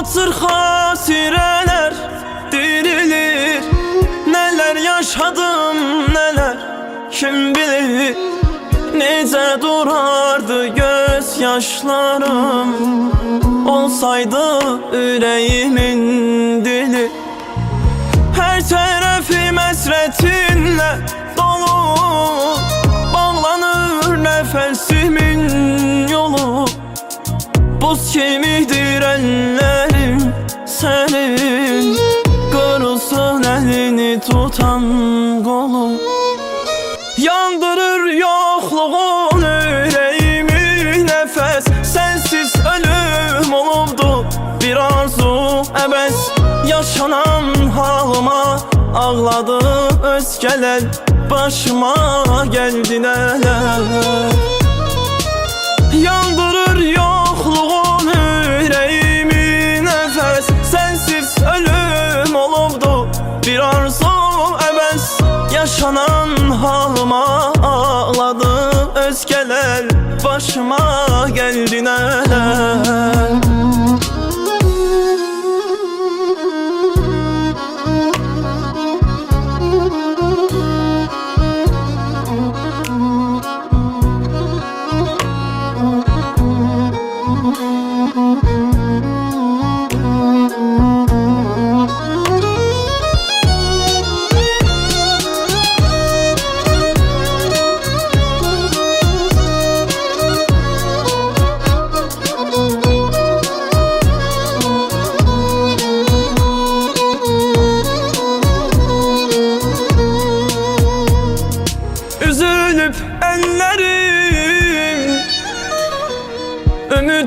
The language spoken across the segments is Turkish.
Batır hasireler dirilir. Neler yaşadım neler kim bilir. Nice durardı gözyaşlarım. Olsaydı yüreğimin dili. Her tarafım esretinle dolu. Bağlanır nefesimin yolu. Buz kimidir eller. Tutan kolum Yandırır yokluğun yüreğimi nefes Sensiz ölüm olubdu bir arzu ebes Yaşanan halıma ağladı özgeler Başıma geldi neler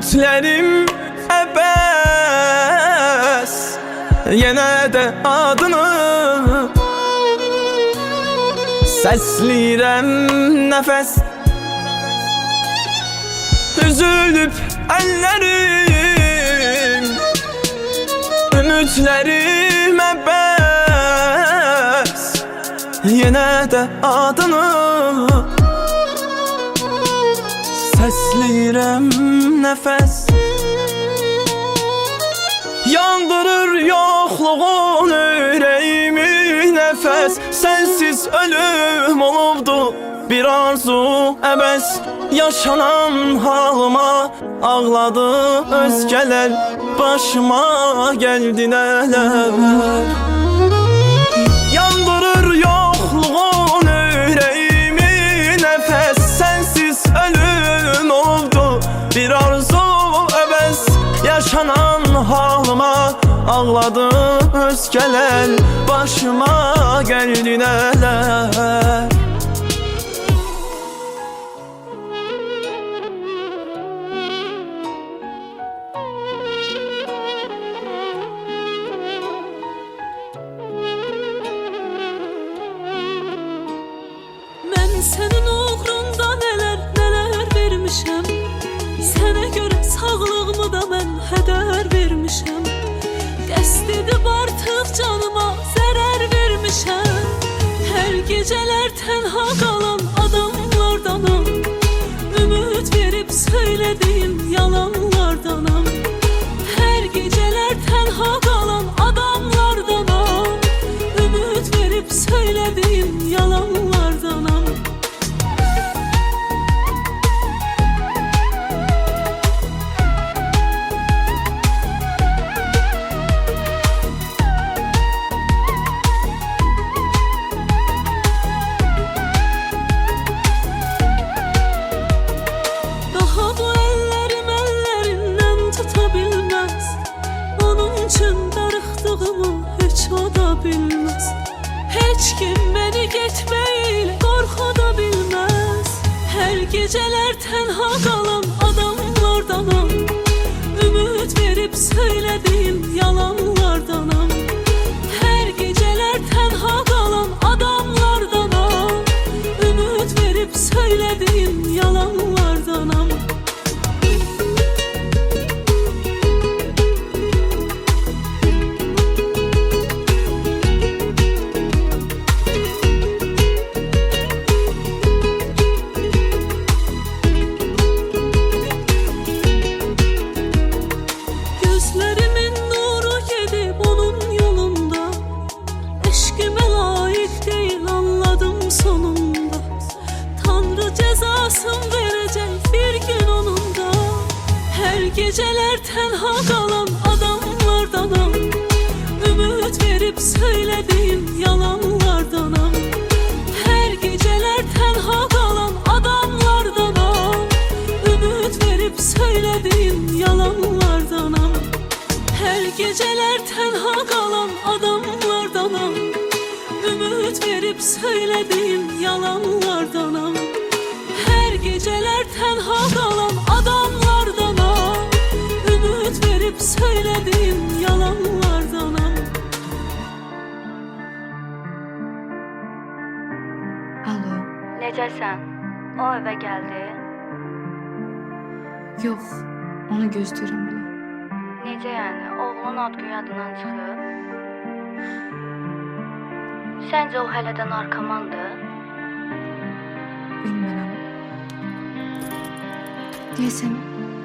Ümitlerim ebes Yine de adını Seslirem nefes. Üzülüp ellerim Ümitlerim ebes Yine de adını Seslirem nefes. Yandırır yokluğun yüreğimi nefes. Sensiz ölüm olubdu bir arzu ebes. Yaşanan halıma ağladı özgeler Başıma geldi neler ağladı özgeler Başıma geldi neler artıq canıma zərər vermişəm Hər gecələr tənha qalan adamlardanam Ümid verib söylədiyim yalanlardanam Hər gecələr tənha qalan adamlardanam Ümid verib söylədiyim yalanlardanam bilmez Hiç kim beni gitmeyle korkuda bilmez. Her geceler tenha kalan adamlardanam yaşasın verecek bir gün onun da Her geceler tenha kalan adamlardanım. Ümit verip söylediğim yalanlardanım. Her geceler tenha kalan adamlardanım. Ümit verip söylediğim yalanlardanım. Her geceler tenha kalan adamlardanım. Ümit verip söylediğim yalanlardanım geceler tenha kalan adamlardanam Ümit verip söylediğim yalanlardanam Alo. Necəsən? O evə gəldi. Yox, onu gözləyirəm hələ. Necə yəni? Oğlun ad yadından çıxıb? Səncə o hələ də narkomandır? Bilmirəm.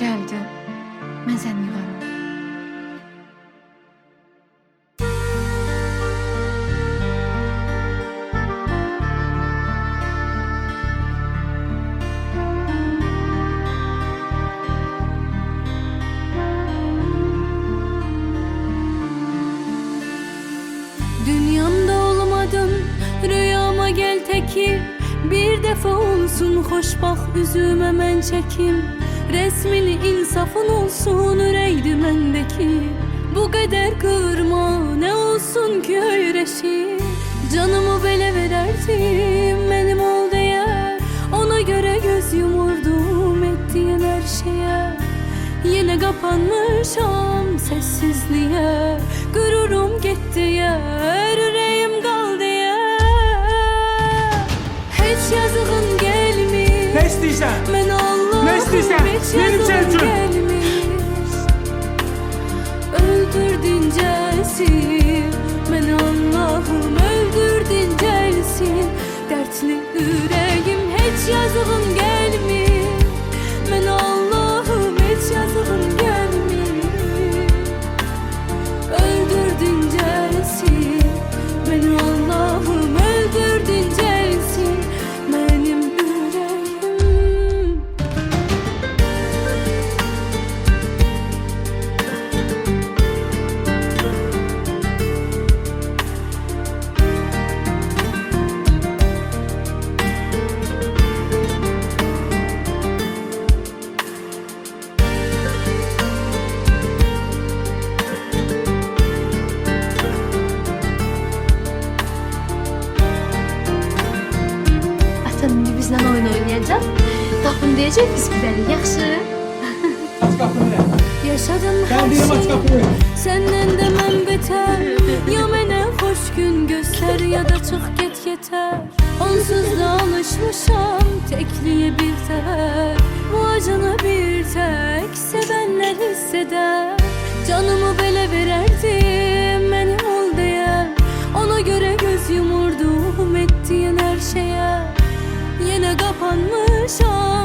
Gəldi. Mən səni yığaram. Defa olsun hoş bak üzüme men çekim. Resmini insafın olsun üreydi mendeki Bu kadar kırma ne olsun ki öğreşi Canımı bele vererdim benim ol diye. Ona göre göz yumurdum ettiğin her şeye. Yine kapanmışam sessizliğe. Gururum gitti yer gelmiş Ne hiç Benim Selçuk. gelmiş. Öldürdün celsin Ben Allah'ım öldürdün celsin Dertli yüreğim Deyəcək biz gidərik. Yaxşı? Aç qapını. Yaşadım her değilim aç şeyi kapıyı. Senden demem beter Ya mənə xoş gün göster Ya da çıx get yeter Onsuz da alışmışam Tekliye bir tek Bu acını bir tek Sevenler hisseder Canımı bele vererdim Benim ol diye Ona göre göz yumurdum Ettiğin her şeye Yine kapanmışam